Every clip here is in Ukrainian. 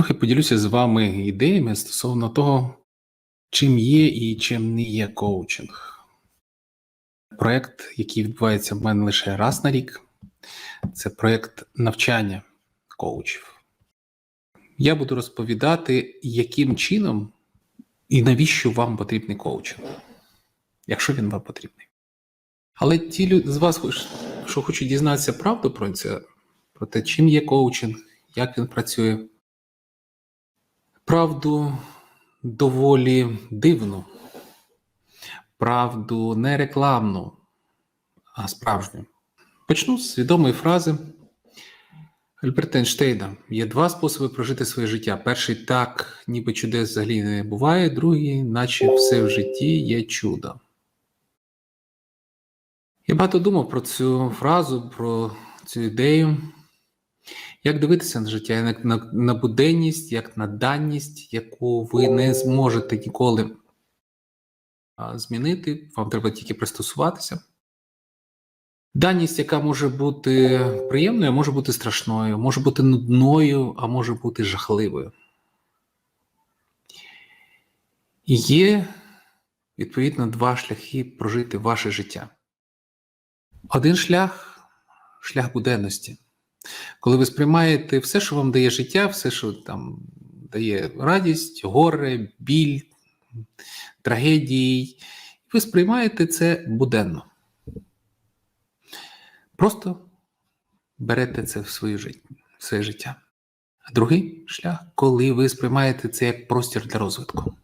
Трохи поділюся з вами ідеями стосовно того, чим є і чим не є коучинг. Проєкт, який відбувається в мене лише раз на рік, це проєкт навчання коучів. Я буду розповідати, яким чином і навіщо вам потрібний коучинг, якщо він вам потрібний. Але ті люди з вас, що хочуть дізнатися правду про це, про те, чим є коучинг, як він працює, правду доволі дивну, правду не рекламну, а справжню. Почну з відомої фрази Альберта Ейнштейна. Є два способи прожити своє життя. Перший так, ніби чудес взагалі не буває, другий, наче все в житті є чудо. Я багато думав про цю фразу, про цю ідею. Як дивитися на життя, як на, на буденність, як на даність, яку ви не зможете ніколи змінити, вам треба тільки пристосуватися. Даність, яка може бути приємною, а може бути страшною, може бути нудною, а може бути жахливою. Є, відповідно, два шляхи прожити ваше життя. Один шлях шлях буденності. Коли ви сприймаєте все, що вам дає життя, все, що там дає радість, горе, біль, трагедії, ви сприймаєте це буденно. Просто берете це в своє життя. В своє життя. А другий шлях, коли ви сприймаєте це як простір для розвитку,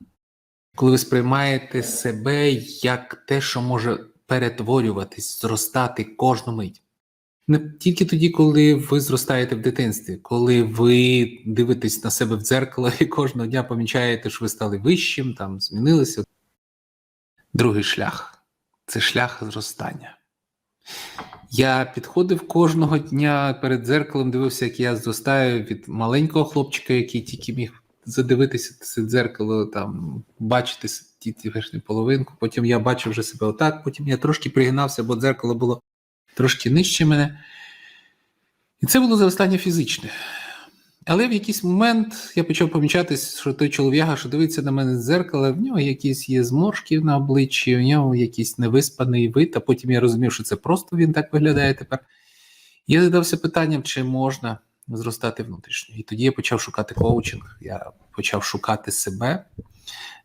коли ви сприймаєте себе як те, що може перетворюватись, зростати кожну мить. Не тільки тоді, коли ви зростаєте в дитинстві, коли ви дивитесь на себе в дзеркало і кожного дня помічаєте, що ви стали вищим, там змінилися. Другий шлях це шлях зростання. Я підходив кожного дня перед дзеркалом, дивився, як я зростаю від маленького хлопчика, який тільки міг задивитися це дзеркало, там бачити ті верхню половинку. Потім я бачив вже себе отак, потім я трошки пригинався, бо дзеркало було трошки нижче мене. І це було зростання фізичне. Але в якийсь момент я почав помічати, що той чолов'яга, що дивиться на мене з дзеркала, в нього якісь є зморшки на обличчі, у нього якийсь невиспаний вид, а потім я розумів, що це просто він так виглядає тепер. Я задався питанням, чи можна зростати внутрішньо. І тоді я почав шукати коучинг, я почав шукати себе,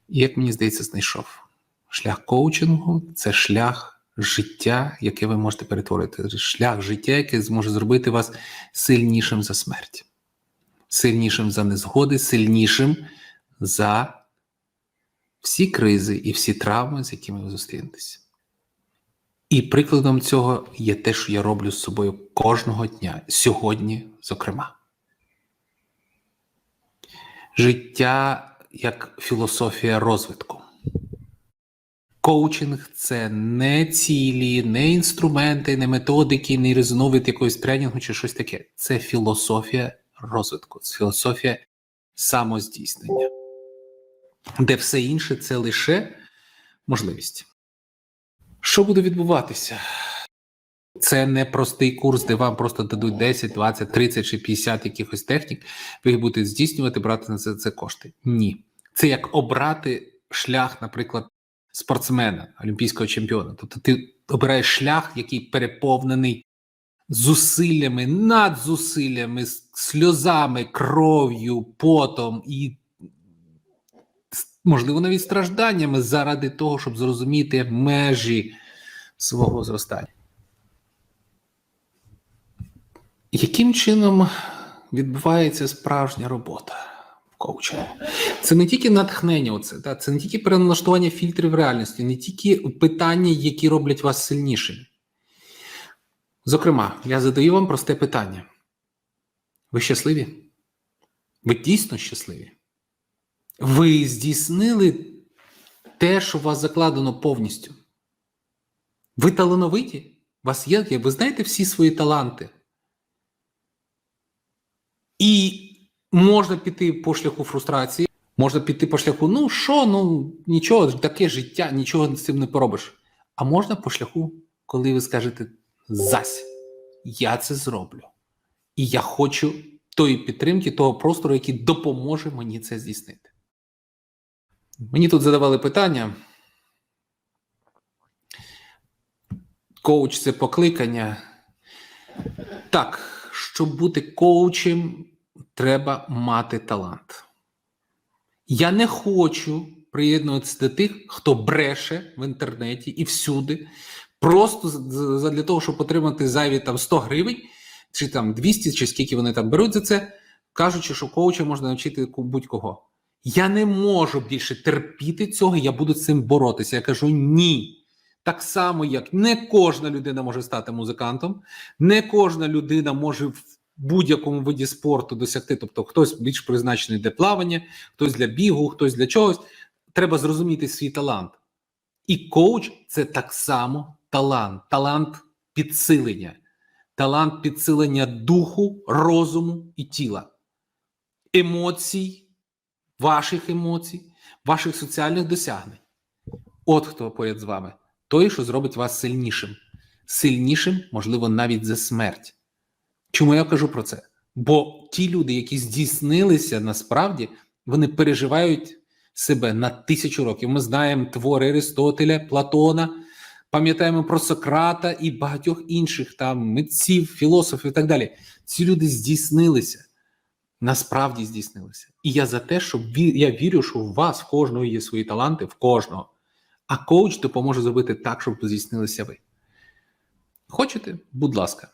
і, як мені здається, знайшов. Шлях коучингу це шлях життя, яке ви можете перетворити, шлях життя, яке зможе зробити вас сильнішим за смерть, сильнішим за незгоди, сильнішим за всі кризи і всі травми, з якими ви зустрінетеся. І прикладом цього є те, що я роблю з собою кожного дня, сьогодні, зокрема. Життя як філософія розвитку. Коучинг це не цілі, не інструменти, не методики, не різновид якогось тренінгу чи щось таке. Це філософія розвитку, це філософія самоздійснення, де все інше це лише можливість. Що буде відбуватися? Це не простий курс, де вам просто дадуть 10, 20, 30 чи 50 якихось технік, ви їх будете здійснювати, брати на це, це кошти. Ні. Це як обрати шлях, наприклад, спортсмена, олімпійського чемпіона. Тобто ти обираєш шлях, який переповнений зусиллями, надзусиллями, сльозами, кров'ю, потом і, можливо, навіть стражданнями заради того, щоб зрозуміти межі свого зростання. Яким чином відбувається справжня робота коучингу? Це не тільки натхнення, оце, да? це не тільки переналаштування фільтрів реальності, не тільки питання, які роблять вас сильнішими. Зокрема, я задаю вам просте питання: ви щасливі? Ви дійсно щасливі? Ви здійснили те, що у вас закладено повністю? Ви талановиті? У вас є, ви знаєте всі свої таланти? І можна піти по шляху фрустрації, можна піти по шляху, ну що, ну нічого, таке життя, нічого з цим не поробиш. А можна по шляху, коли ви скажете зась, я це зроблю. І я хочу тої підтримки, того простору, який допоможе мені це здійснити. Мені тут задавали питання. Коуч це покликання. Так, щоб бути коучем, треба мати талант. Я не хочу приєднуватися до тих, хто бреше в інтернеті і всюди, просто для того, щоб отримати зайві там 100 гривень, чи там 200, чи скільки вони там беруть за це, кажучи, що коуча можна навчити будь-кого. Я не можу більше терпіти цього, я буду з цим боротися. Я кажу ні. Так само, як не кожна людина може стати музикантом, не кожна людина може будь-якому виді спорту досягти. Тобто, хтось більш призначений для плавання, хтось для бігу, хтось для чогось. Треба зрозуміти свій талант. І коуч це так само талант, талант підсилення, талант підсилення духу, розуму і тіла, емоцій, ваших емоцій, ваших соціальних досягнень. От хто поряд з вами, той, що зробить вас сильнішим. Сильнішим, можливо, навіть за смерть. Чому я кажу про це? Бо ті люди, які здійснилися насправді, вони переживають себе на тисячу років. Ми знаємо твори Аристотеля, Платона, пам'ятаємо про Сократа і багатьох інших там митців, філософів і так далі. Ці люди здійснилися, насправді здійснилися. І я за те, ві- я вірю, що у вас в кожного є свої таланти, в кожного. А коуч допоможе зробити так, щоб здійснилися ви. Хочете? Будь ласка.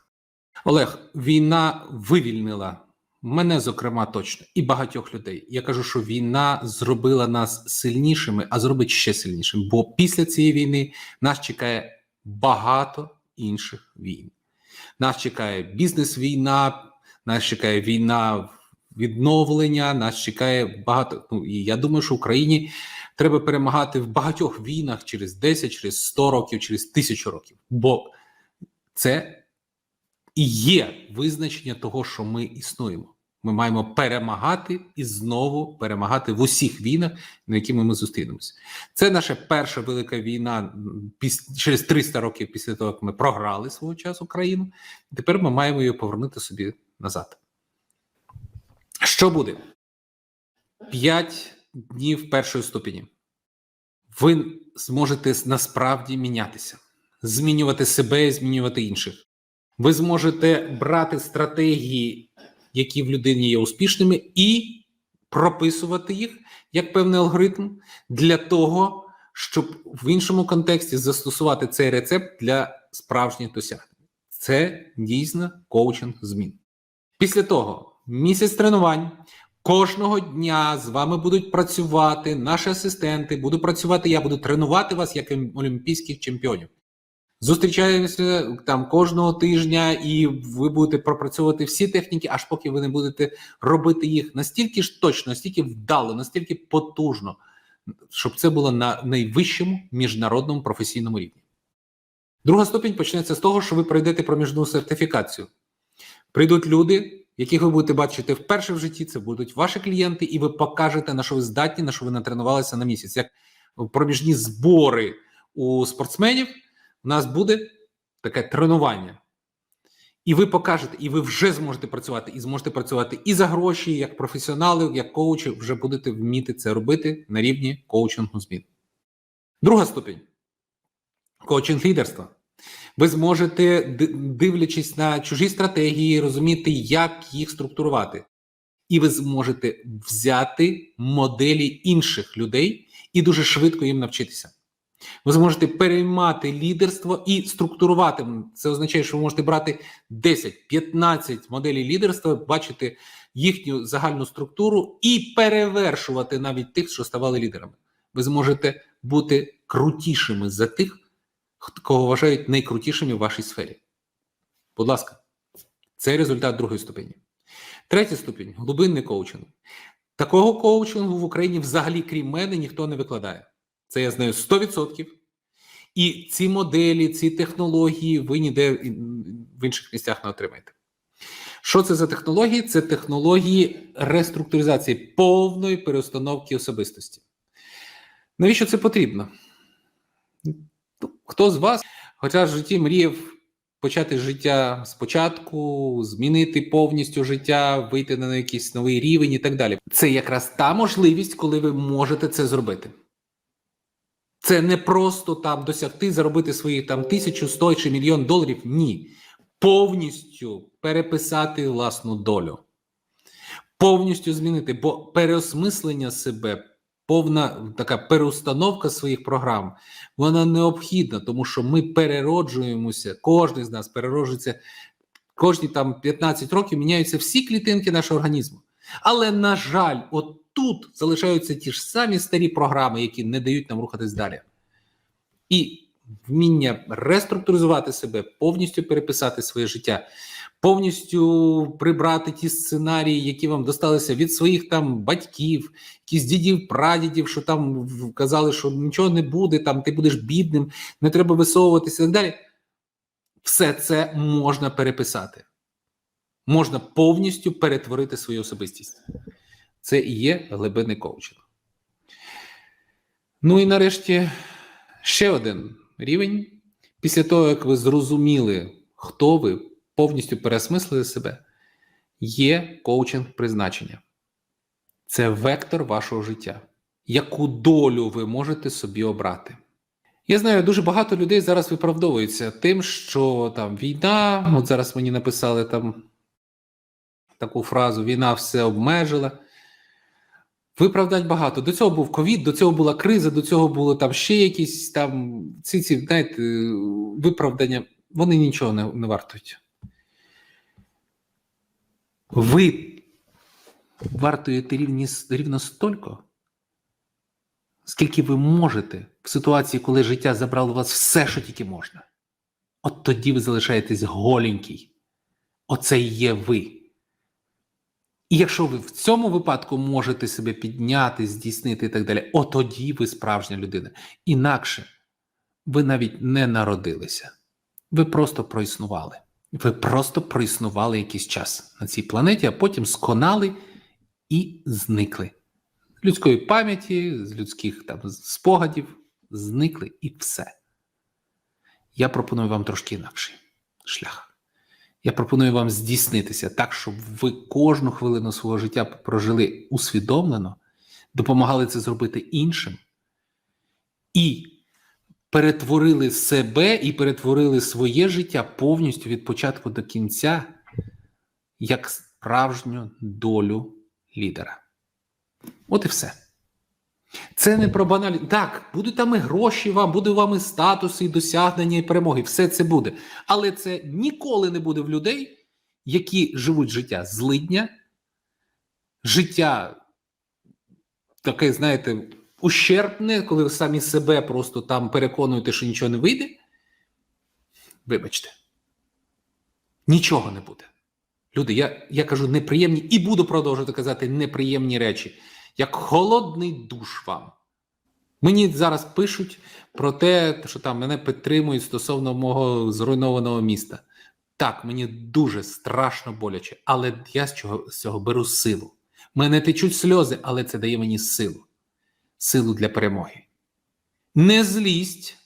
Олег, війна вивільнила мене, зокрема, точно, і багатьох людей. Я кажу, що війна зробила нас сильнішими, а зробить ще сильнішими. Бо після цієї війни нас чекає багато інших війн. Нас чекає бізнес-війна, нас чекає війна відновлення, нас чекає багато. Ну і я думаю, що Україні треба перемагати в багатьох війнах через 10, через 100 років, через тисячу років. Бо це і є визначення того, що ми існуємо. Ми маємо перемагати і знову перемагати в усіх війнах, на якими ми зустрінемося. Це наша перша велика війна через 300 років після того, як ми програли свого часу країну. Тепер ми маємо її повернути собі назад. Що буде? П'ять днів першої ступені. Ви зможете насправді мінятися, змінювати себе і змінювати інших. Ви зможете брати стратегії, які в людині є успішними, і прописувати їх як певний алгоритм для того, щоб в іншому контексті застосувати цей рецепт для справжніх досягнень. Це дійсно коучинг змін. Після того місяць тренувань. Кожного дня з вами будуть працювати наші асистенти, буду працювати я, буду тренувати вас як олімпійських чемпіонів. Зустрічаємося там кожного тижня, і ви будете пропрацьовувати всі техніки, аж поки ви не будете робити їх настільки ж точно, настільки вдало, настільки потужно, щоб це було на найвищому міжнародному професійному рівні. Друга ступінь почнеться з того, що ви пройдете проміжну сертифікацію. Прийдуть люди, яких ви будете бачити вперше в житті, це будуть ваші клієнти, і ви покажете, на що ви здатні, на що ви натренувалися на місяць. Як проміжні збори у спортсменів, у нас буде таке тренування. І ви покажете, і ви вже зможете працювати, і зможете працювати і за гроші, як професіонали, як коучі, вже будете вміти це робити на рівні коучингу змін. Друга ступінь коучинг лідерства. Ви зможете, дивлячись на чужі стратегії, розуміти, як їх структурувати. І ви зможете взяти моделі інших людей і дуже швидко їм навчитися. Ви зможете переймати лідерство і структурувати. Це означає, що ви можете брати 10-15 моделей лідерства, бачити їхню загальну структуру і перевершувати навіть тих, що ставали лідерами. Ви зможете бути крутішими за тих, кого вважають найкрутішими в вашій сфері. Будь ласка, це результат другої ступені. Третя ступінь глибинний коучинг. Такого коучингу в Україні взагалі, крім мене, ніхто не викладає. Це я знаю 100%. І ці моделі, ці технології ви ніде в інших місцях не отримаєте. Що це за технології? Це технології реструктуризації повної переустановки особистості. Навіщо це потрібно? Ну, Хто з вас, хоча в житті мріяв почати життя спочатку, змінити повністю життя, вийти на якийсь новий рівень і так далі. Це якраз та можливість, коли ви можете це зробити. Це не просто там досягти, заробити свої там тисячу, сто чи мільйон доларів. Ні. Повністю переписати власну долю. Повністю змінити, бо переосмислення себе, повна така переустановка своїх програм, вона необхідна, тому що ми перероджуємося, кожен з нас перероджується, кожні там 15 років міняються всі клітинки нашого організму. Але, на жаль, от тут залишаються ті ж самі старі програми, які не дають нам рухатись далі. І вміння реструктуризувати себе, повністю переписати своє життя, повністю прибрати ті сценарії, які вам досталися від своїх там батьків, якісь дідів, прадідів, що там казали, що нічого не буде, там ти будеш бідним, не треба висовуватися і так далі. Все це можна переписати. Можна повністю перетворити свою особистість. Це і є глибинний коучинг. Ну і нарешті ще один рівень. Після того, як ви зрозуміли, хто ви, повністю переосмислили себе, є коучинг призначення. Це вектор вашого життя. Яку долю ви можете собі обрати? Я знаю, дуже багато людей зараз виправдовуються тим, що там війна, от зараз мені написали там таку фразу: війна все обмежила. Виправдань багато. До цього був ковід, до цього була криза, до цього було там ще якісь там ці, ці знаєте, виправдання. Вони нічого не, не вартують. Ви вартуєте рівні, рівно стільки, скільки ви можете в ситуації, коли життя забрало у вас все, що тільки можна. От тоді ви залишаєтесь голенький. Оце і є ви. І якщо ви в цьому випадку можете себе підняти, здійснити і так далі, от тоді ви справжня людина. Інакше ви навіть не народилися. Ви просто проіснували. Ви просто проіснували якийсь час на цій планеті, а потім сконали і зникли. З людської пам'яті, з людських там спогадів, зникли і все. Я пропоную вам трошки інакший шлях. Я пропоную вам здійснитися так, щоб ви кожну хвилину свого життя прожили усвідомлено, допомагали це зробити іншим і перетворили себе і перетворили своє життя повністю від початку до кінця як справжню долю лідера. От і все. Це не про банальність. Так, будуть там і гроші вам, буде вам і статуси, і досягнення, і перемоги. Все це буде. Але це ніколи не буде в людей, які живуть життя злидня, життя таке, знаєте, ущербне, коли ви самі себе просто там переконуєте, що нічого не вийде. Вибачте, нічого не буде. Люди, я, я кажу неприємні і буду продовжувати казати неприємні речі як холодний душ вам. Мені зараз пишуть про те, що там мене підтримують стосовно мого зруйнованого міста. Так, мені дуже страшно боляче, але я з цього, з цього беру силу. Мене течуть сльози, але це дає мені силу. Силу для перемоги. Не злість,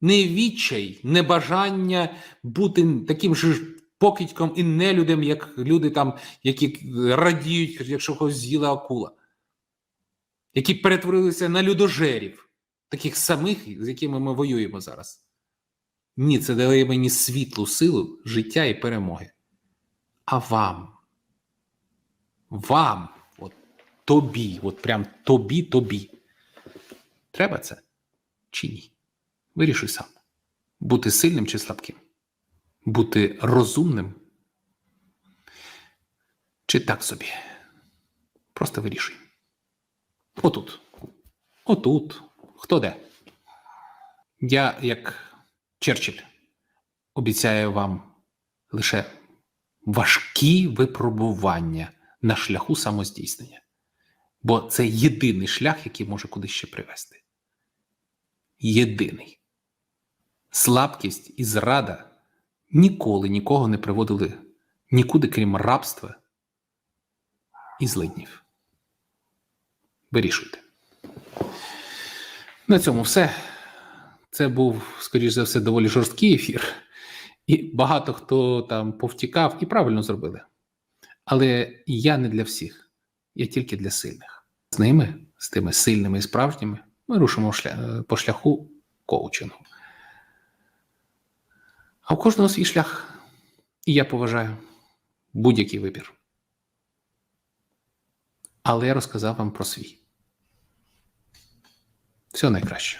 не відчай, не бажання бути таким же покидьком і нелюдем, як люди там, які радіють, якщо когось з'їла акула які перетворилися на людожерів, таких самих, з якими ми воюємо зараз. Ні, це дає мені світлу силу життя і перемоги. А вам, вам, от тобі, от прям тобі, тобі. Треба це чи ні? Вирішуй сам. Бути сильним чи слабким, бути розумним. Чи так собі? Просто вирішуй. Отут. Отут. Хто де? Я, як Черчилль, обіцяю вам лише важкі випробування на шляху самоздійснення. Бо це єдиний шлях, який може кудись ще привести. Єдиний. Слабкість і зрада ніколи нікого не приводили нікуди, крім рабства і злиднів. Вирішуйте. На цьому все. Це був, скоріш за все, доволі жорсткий ефір. І багато хто там повтікав і правильно зробили. Але я не для всіх, я тільки для сильних. З ними, з тими сильними і справжніми, ми рушимо по шляху коучингу. А у кожного свій шлях. І я поважаю будь-який вибір. Але я розказав вам про свій. Всього найкраще.